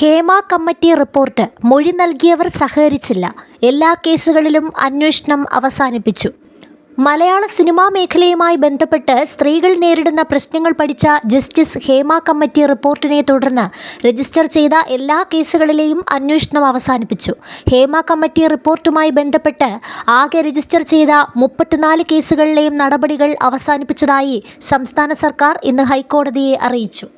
Hema committee report മൊഴി നൽകിയവർ സഹകരിച്ചില്ല. എല്ലാ കേസുകളിലും അന്വേഷണം അവസാനിപ്പിച്ചു. മലയാള സിനിമാ മേഖലയുമായി ബന്ധപ്പെട്ട് സ്ത്രീകൾ നേരിടുന്ന പ്രശ്നങ്ങൾ പഠിച്ച ജസ്റ്റിസ് ഹേമ കമ്മിറ്റി റിപ്പോർട്ടിനെ തുടർന്ന് രജിസ്റ്റർ ചെയ്ത എല്ലാ കേസുകളിലെയും അന്വേഷണം അവസാനിപ്പിച്ചു. ഹേമ കമ്മിറ്റി റിപ്പോർട്ടുമായി ബന്ധപ്പെട്ട് ആകെ രജിസ്റ്റർ ചെയ്ത മുപ്പത്തിനാല് കേസുകളിലെയും നടപടികൾ അവസാനിപ്പിച്ചതായി സംസ്ഥാന സർക്കാർ ഇന്ന് ഹൈക്കോടതിയെ അറിയിച്ചു.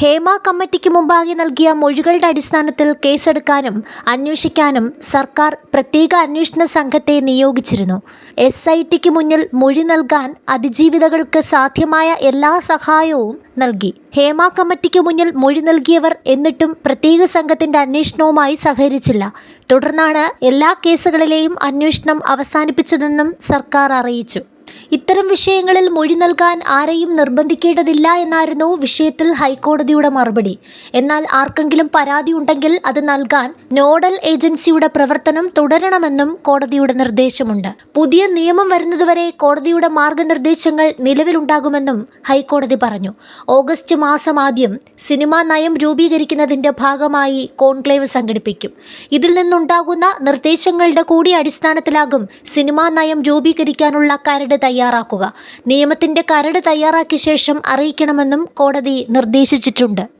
ഹേമ കമ്മിറ്റിക്ക് മുമ്പാകെ നൽകിയ മൊഴികളുടെ അടിസ്ഥാനത്തിൽ കേസെടുക്കാനും അന്വേഷിക്കാനും സർക്കാർ പ്രത്യേക അന്വേഷണ സംഘത്തെ നിയോഗിച്ചിരുന്നു. എസ് ഐ ടിക്ക് മുന്നിൽ മൊഴി നൽകാൻ അതിജീവിതകൾക്ക് സാധ്യമായ എല്ലാ സഹായവും നൽകി. ഹേമ കമ്മിറ്റിക്ക് മുന്നിൽ മൊഴി നൽകിയവർ എന്നിട്ടും പ്രത്യേക സംഘത്തിന്റെ അന്വേഷണവുമായി സഹകരിച്ചില്ല. തുടർന്നാണ് എല്ലാ കേസുകളിലെയും അന്വേഷണം അവസാനിപ്പിച്ചതെന്നും സർക്കാർ അറിയിച്ചു. ഇത്തരം വിഷയങ്ങളിൽ മൊഴി നൽകാൻ ആരെയും നിർബന്ധിക്കേണ്ടതില്ല എന്നായിരുന്നു വിഷയത്തിൽ ഹൈക്കോടതിയുടെ മറുപടി. എന്നാൽ ആർക്കെങ്കിലും പരാതി ഉണ്ടെങ്കിൽ അത് നൽകാൻ നോഡൽ ഏജൻസിയുടെ പ്രവർത്തനം തുടരണമെന്നും കോടതിയുടെ നിർദ്ദേശമുണ്ട്. പുതിയ നിയമം വരുന്നതുവരെ കോടതിയുടെ മാർഗനിർദ്ദേശങ്ങൾ നിലവിലുണ്ടാകുമെന്നും ഹൈക്കോടതി പറഞ്ഞു. ഓഗസ്റ്റ് മാസം ആദ്യം സിനിമാ നയം രൂപീകരിക്കുന്നതിന്റെ ഭാഗമായി കോൺക്ലേവ് സംഘടിപ്പിക്കും. ഇതിൽ നിന്നുണ്ടാകുന്ന നിർദ്ദേശങ്ങളുടെ കൂടി അടിസ്ഥാനത്തിലാകും സിനിമാ നയം രൂപീകരിക്കാനുള്ള കരട് തയ്യാറാക്കുക. നിയമത്തിന്റെ കരട് തയ്യാറാക്കിയ ശേഷം അറിയിക്കണമെന്നും കോടതി നിർദ്ദേശിച്ചിട്ടുണ്ട്.